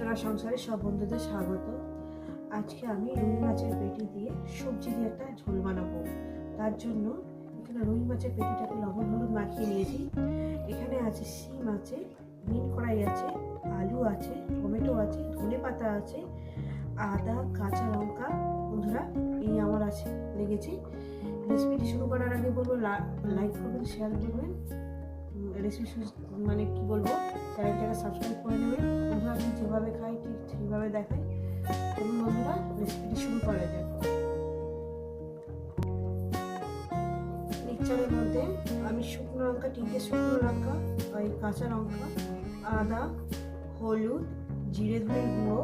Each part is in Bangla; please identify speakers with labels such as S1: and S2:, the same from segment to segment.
S1: সোনা সংসারে সব বন্ধুদের স্বাগত। আজকে আমি রুই মাছের পেটি দিয়ে সবজি দিয়ে একটা ঝোল বানাবো। তার জন্য এখানে রুই মাছের পেটিটাকে লবণ হলুদ মাখিয়ে নিয়েছি। এখানে আছে শিম আছে, মিন কড়াই আছে, আলু আছে, টমেটো আছে, ধনে পাতা আছে, আদা, কাঁচা লঙ্কা। বন্ধুরা, এই আমার আছে, লেগেছে। রেসিপিটি শুরু করার আগে বলব লাইক করবেন শেয়ার করবেন। রেসিপি মানে কি বলব চ্যানেলটাকে সাবস্ক্রাইব করে নেবেন বন্ধুরা আমি যেভাবে খাই, ঠিক সেইভাবে দেখাই। চলুন বন্ধুরা রেসিপিটি শুরু করা যাক। মিক্সচারের মধ্যে আমি শুকনো লঙ্কা তিনটে শুকনো লঙ্কা, ওই কাঁচা লঙ্কা, আদা, হলুদ, জিরে ধরে গুঁড়ো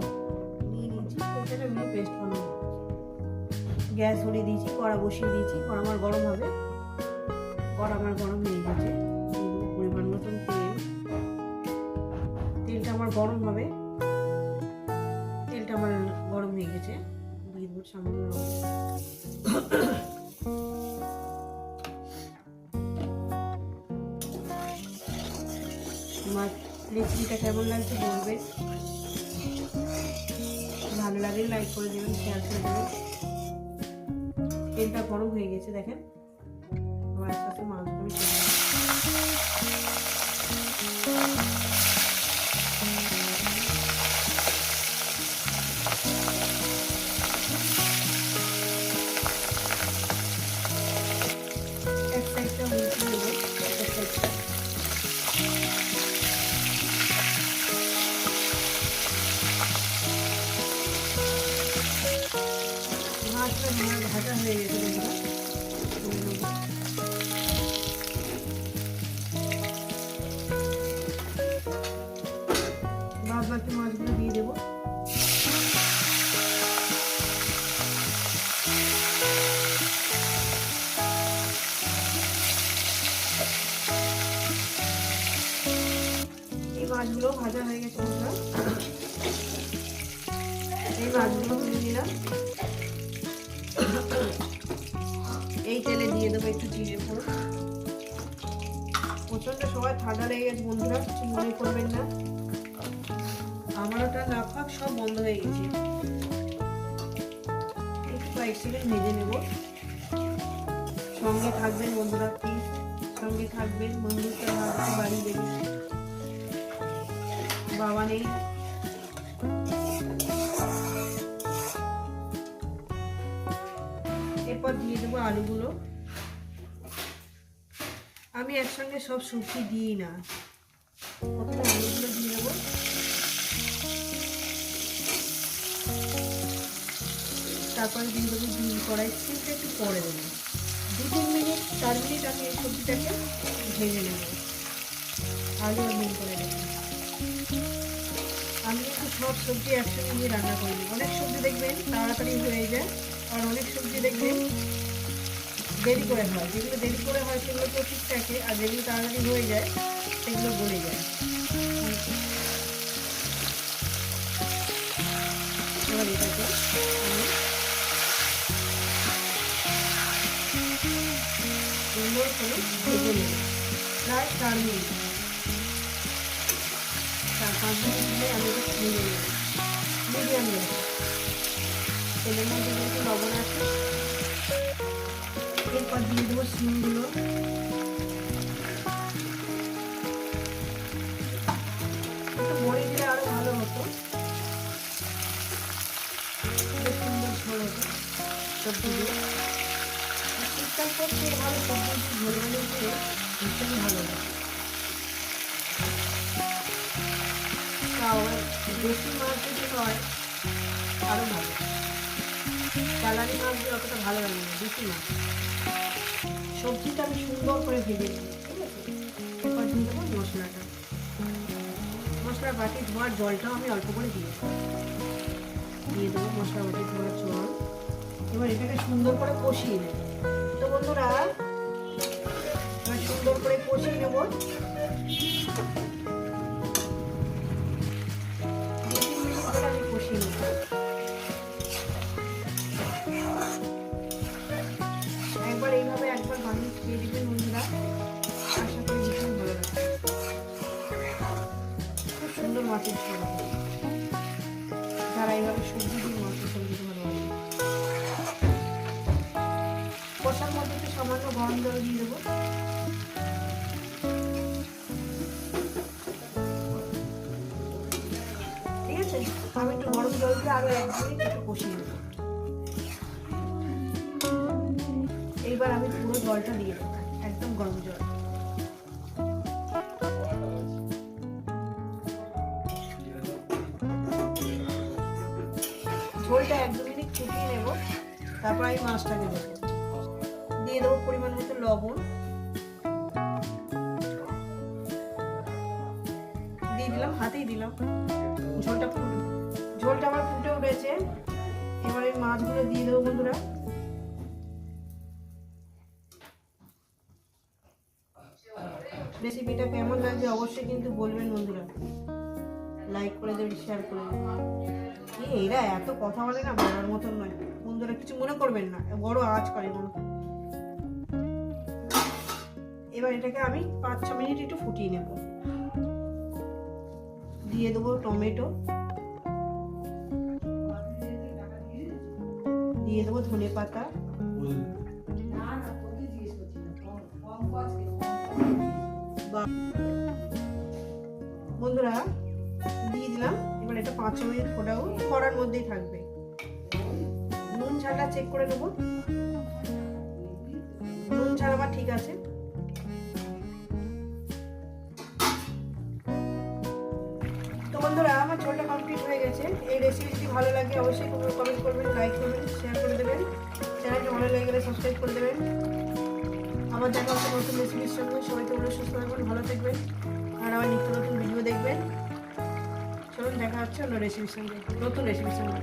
S1: নিয়ে নিয়েছি। এখানে আমি পেস্ট বানাবো। গ্যাস ধরিয়ে দিয়েছি, কড়া বসিয়ে দিয়েছি। কড়া আমার গরম হবে। কড়া আমার গরম হয়ে গেছে। মতন তেল। তেলটা আমার গরম হবে। তেলটা আমার গরম হয়ে গেছে। দিয়ে সামান্য। আমার রেসিপিটা কেমন লাগছে বলবে? ভালো লাগে লাইক করে দেবেন শেয়ার করে দেবেন। তেলটা গরম হয়ে গেছে, দেখেন। আবার আস্তে আস্তে আমি ছেড়ে দেবো। এক সাইডটা উল্টে নেব একটা সাইডটা মাছটা বাকি মাছগুলো দিয়ে দেবো। এই মাছগুলো ভাজা হয়ে গেছে বন্ধুরা। এই মাছগুলো তুলে নিলাম এই তেলে দিয়ে দেবো একটু জিরে ফোড়ন। প্রচণ্ড সবাই ঠান্ডা লেগে গেছে বন্ধুরা, কিছু মনে করবেন না। আমার ওটা না ফাঁক সব বন্ধ হয়ে গেছে। একটু কয়েক সেকেন্ড ভেজে নেব। সঙ্গে থাকবেন বন্ধুরা প্লিজ সঙ্গে থাকবেন বন্ধুত্বের হাতকে বাড়িয়ে দেবেন বাবা নেই। এরপর দিয়ে দেবো আলুগুলো। আমি একসঙ্গে সব সবজি দিই না। প্রথমে আলুগুলো দিয়ে দেবো। তারপরে দিয়ে দেবো ডিম কড়াই সিমটা একটু পরে দেবো। দু তিন মিনিট, চার মিনিট আমি এই সবজিটাকে ভেজে নেব। আলু আর ডিম করে দেবো আমি কিন্তু সব সবজি একসঙ্গে নিয়ে রান্না করি অনেক সবজি দেখবেন, তাড়াতাড়ি হয়ে যায়, আর অনেক সবজি দেখবেন দেরি করে হয়। যেগুলো দেরি করে হয়, সেগুলো তো ঠিক থাকে আর যেগুলো তাড়াতাড়ি হয়ে যায়, সেগুলো গলে যায়। করে ভেজে প্রায় চার মিনিট চার পাঁচ আমি ভেজে নেব মিডিয়াম এরপর দিয়ে দেবো শিমগুলো ঝোল ভালো লাগে তাও দেশি মাছ যদি হয় আরও ভালো চালানি মাছ দিয়ে অতটা ভালো লাগে না দেশি মাছ সবজিটা আমি সুন্দর করে ভেজে ঠিক আছে দেবো মশলাটা মশলার বাটি ধোয়ার জলটাও আমি অল্প করে দিয়ে দিয়ে দেবো মশলা বাটি ধোয়ার জল এবার এটাকে সুন্দর করে কষিয়ে নেব। তো বন্ধুরা একবার এইভাবে একবার বানিয়ে খেয়ে খুব সুন্দর মাছের ঝোল। যারা এইভাবে সবজি দিয়ে ভালোবাসে কষার মধ্যে সামান্য গরম জল দিয়ে দেবো। জল দিয়ে আরও এক একটু কষিয়ে নেব এইবার আমি পুরো জলটা দিয়ে দেবো, একদম গরম জল। ঝোলটা এক দু মিনিট ফুটিয়ে নেব, তারপর আমি মাছটাকে দেবো। দিয়ে দেবো পরিমাণ মতো লবণ। দিয়ে দিলাম, হাতেই দিলাম। ঝোলটা ফুটে ঝোলটা আমার ফুটে উঠেছে এবার মাছগুলো দিয়ে দেবো বন্ধুরা। রেসিপিটা কেমন লাগছে অবশ্যই কিন্তু বলবেন বন্ধুরা। লাইক করে দেবেন শেয়ার করে দেবেন। এরা এত কথা বলে না, বলার মতন নয়। বন্ধুরা কিছু মনে করবেন না, বড় আওয়াজ করে মনে এবার এটাকে আমি পাঁচ ছ মিনিট একটু ফুটিয়ে নেব। দিয়ে দেবো টমেটো। দিয়ে দেবো ধনে পাতা বন্ধুরা, দিয়ে দিলাম। এবার এটা পাঁচ মিনিট ফোটাও করার মধ্যেই থাকবে। নুন ঝালটা চেক করে নেব। নুন ঝাল আমার ঠিক আছে। তো বন্ধুরা কমপ্লিট হয়ে গেছে। এই রেসিপি যদি ভালো লাগে অবশ্যই কমেন্ট করবেন লাইক করবেন শেয়ার করে দেবেন। চ্যানেলটি ভালো লেগে গেলে সাবস্ক্রাইব করে দেবেন। আবার দেখা হচ্ছে নতুন রেসিপির সঙ্গে। সবাই তোমরা সুস্থ থাকবেন, ভালো থাকবেন। আর আমার নিত্য নতুন ভিডিও দেখবেন। চলুন, দেখা হচ্ছে অন্য রেসিপির সঙ্গে। নতুন রেসিপির সঙ্গে।